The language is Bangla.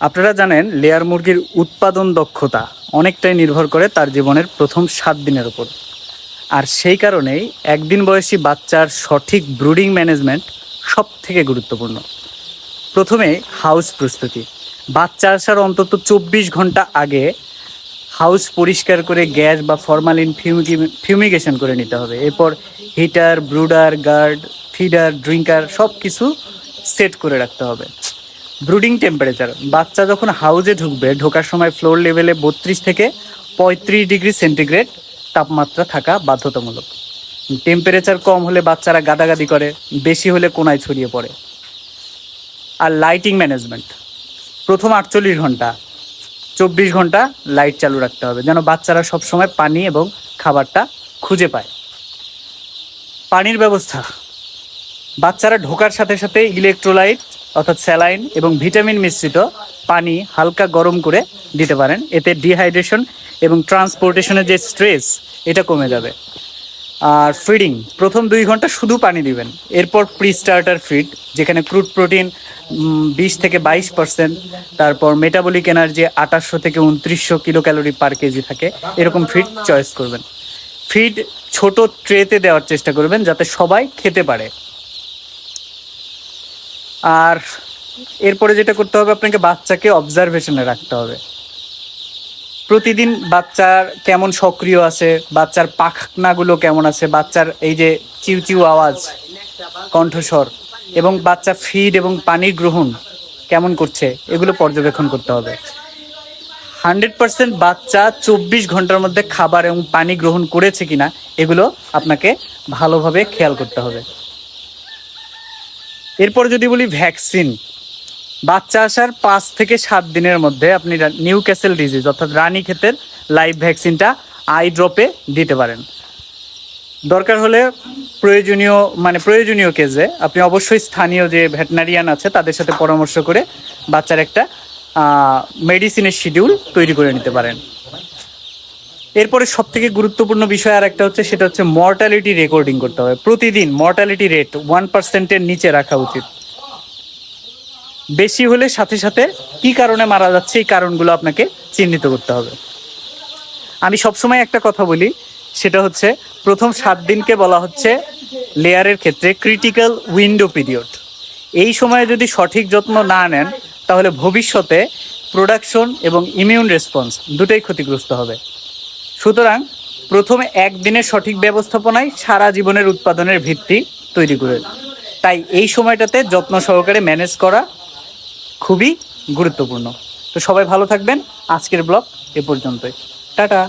আপনারা জানেন লেয়ার মুরগির উৎপাদন দক্ষতা অনেকটাই নির্ভর করে তার জীবনের প্রথম সাত দিনের উপর। আর সেই কারণেই একদিন বয়সী বাচ্চার সঠিক ব্রুডিং ম্যানেজমেন্ট সব থেকে গুরুত্বপূর্ণ। প্রথমে হাউস প্রস্তুতি। বাচ্চা আসার অন্তত চব্বিশ ঘণ্টা আগে হাউস পরিষ্কার করে গ্যাস বা ফরমালিন ফিউমিগেশন করে নিতে হবে। এরপর heater, brooder, guard, feeder, drinker সব কিছু সেট করে রাখতে হবে। ব্রুডিং টেম্পারেচার বাচ্চা যখন হাউজে ঢুকবে, ঢোকার সময় ফ্লোর লেভেলে বত্রিশ থেকে পঁয়ত্রিশ ডিগ্রি সেন্টিগ্রেড তাপমাত্রা থাকা বাধ্যতামূলক। টেম্পারেচার কম হলে বাচ্চারা গাদাগাদি করে, বেশি হলে কোনায় ছড়িয়ে পড়ে। আর লাইটিং ম্যানেজমেন্ট প্রথম আটচল্লিশ ঘণ্টা, চব্বিশ ঘণ্টা লাইট চালু রাখতে হবে, যেন বাচ্চারা সবসময় পানি এবং খাবারটা খুঁজে পায়। পানির ব্যবস্থা। বাচ্চারা ঢোকার সাথে সাথে ইলেকট্রোলাইট অর্থাৎ স্যালাইন এবং ভিটামিন মিশ্রিত পানি হালকা গরম করে দিতে পারেন। এতে ডিহাইড্রেশন এবং ট্রান্সপোর্টেশনের যে স্ট্রেস এটা কমে যাবে। আর ফিডিং প্রথম দুই ঘণ্টা শুধু পানি দিবেন। এরপর প্রি স্টার্টার ফিড যেখানে ক্রুড প্রোটিন বিশ থেকে বাইশ পার্সেন্ট তারপর মেটাবলিক এনার্জি আঠাশশো থেকে উনত্রিশশো কিলো ক্যালোরি পার কেজি থাকে, এরকম ফিড চয়েস করবেন। ফিড ছোট ট্রেতে দেওয়ার চেষ্টা করবেন, যাতে সবাই খেতে পারে। আর এরপরে যেটা করতে হবে, আপনাকে বাচ্চাকে অবজারভেশনে রাখতে হবে। প্রতিদিন বাচ্চার কেমন সক্রিয় আছে, বাচ্চার পাখনাগুলো কেমন আছে, বাচ্চার এই যে চিউ চিউ আওয়াজ, কণ্ঠস্বর এবং বাচ্চা ফিড এবং পানির গ্রহণ কেমন করছে, এগুলো পর্যবেক্ষণ করতে হবে। হান্ড্রেড পার্সেন্ট বাচ্চা চব্বিশ ঘণ্টার মধ্যে খাবার এবং পানি গ্রহণ করেছে কিনা, এগুলো আপনাকে ভালোভাবে খেয়াল করতে হবে। এরপর যদি বলি ভ্যাকসিন বাচ্চা আসার পাঁচ থেকে সাত দিনের মধ্যে আপনি নিউ ক্যাসেল ডিজিজ অর্থাৎ রানী ক্ষেতের লাইভ ভ্যাকসিনটা আই ড্রপে দিতে পারেন। দরকার হলে প্রয়োজনীয় মানে প্রয়োজনীয় কেসে আপনি অবশ্যই স্থানীয় যে ভেটেনারিয়ান আছে, তাদের সাথে পরামর্শ করে বাচ্চার একটা মেডিসিনের শিডিউল তৈরি করে নিতে পারেন। এরপরে সব থেকে গুরুত্বপূর্ণ বিষয় আর একটা হচ্ছে, সেটা হচ্ছে মর্টালিটি রেকর্ডিং করতে হবে। প্রতিদিন মর্টালিটি রেট ওয়ান পার্সেন্টের নিচে রাখা উচিত। বেশি হলে সাথে সাথে কি কারণে মারা যাচ্ছে, এই কারণগুলো আপনাকে চিহ্নিত করতে হবে। আমি সবসময় একটা কথা বলি, সেটা হচ্ছে প্রথম সাত দিনকে বলা হচ্ছে লেয়ারের ক্ষেত্রে ক্রিটিক্যাল উইন্ডো পিরিয়ড এই সময়ে যদি সঠিক যত্ন না নেন, তাহলে ভবিষ্যতে প্রোডাকশন এবং ইমিউন রেসপন্স দুটোই ক্ষতিগ্রস্ত হবে। সুতরাং প্রথমে একদিনের সঠিক ব্যবস্থাপনায় সারা জীবনের উৎপাদনের ভিত্তি তৈরি করে তাই এই সময়টাতে যত্ন সহকারে ম্যানেজ করা খুবই গুরুত্বপূর্ণ। তো সবাই ভালো থাকবেন। আজকের ব্লগ এ পর্যন্তই। টাটা।